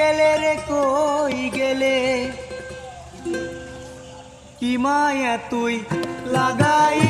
গেলে রে কই গেলে? কি মায়া তুই লাগাই